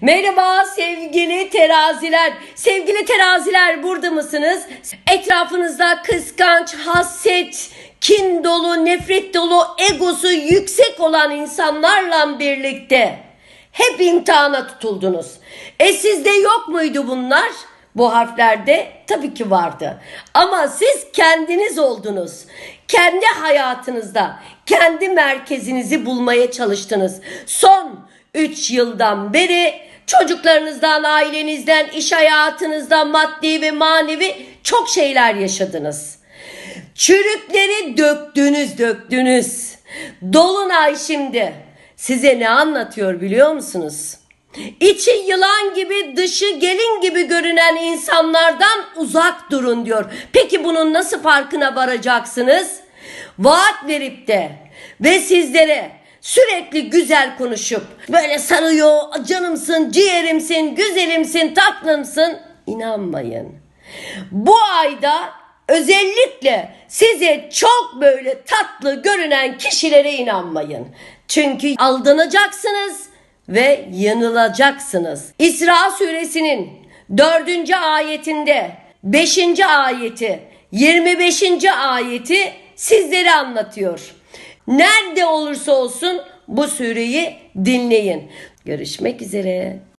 Merhaba sevgili teraziler. Sevgili teraziler burada mısınız? Etrafınızda kıskanç, haset, kin dolu, nefret dolu, egosu yüksek olan insanlarla birlikte hep imtihana tutuldunuz. E sizde yok muydu bunlar? Bu harflerde tabii ki vardı. Ama siz kendiniz oldunuz. Kendi hayatınızda, kendi merkezinizi bulmaya çalıştınız. Son 3 yıldan beri çocuklarınızdan, ailenizden, iş hayatınızdan, maddi ve manevi çok şeyler yaşadınız. Çürükleri döktünüz, döktünüz. Dolunay şimdi size ne anlatıyor biliyor musunuz? İçi yılan gibi, dışı gelin gibi görünen insanlardan uzak durun diyor. Peki bunun nasıl farkına varacaksınız? Vaat verip de ve sizlere sürekli güzel konuşup böyle sarıyor, canımsın, ciğerimsin, güzelimsin, tatlımsın inanmayın. Bu ayda özellikle size çok böyle tatlı görünen kişilere inanmayın. Çünkü aldanacaksınız ve yanılacaksınız. İsra suresinin 4. ayetinde 5. ayeti 25. ayeti sizlere anlatıyor. Nerede olursa olsun bu sureyi dinleyin. Görüşmek üzere.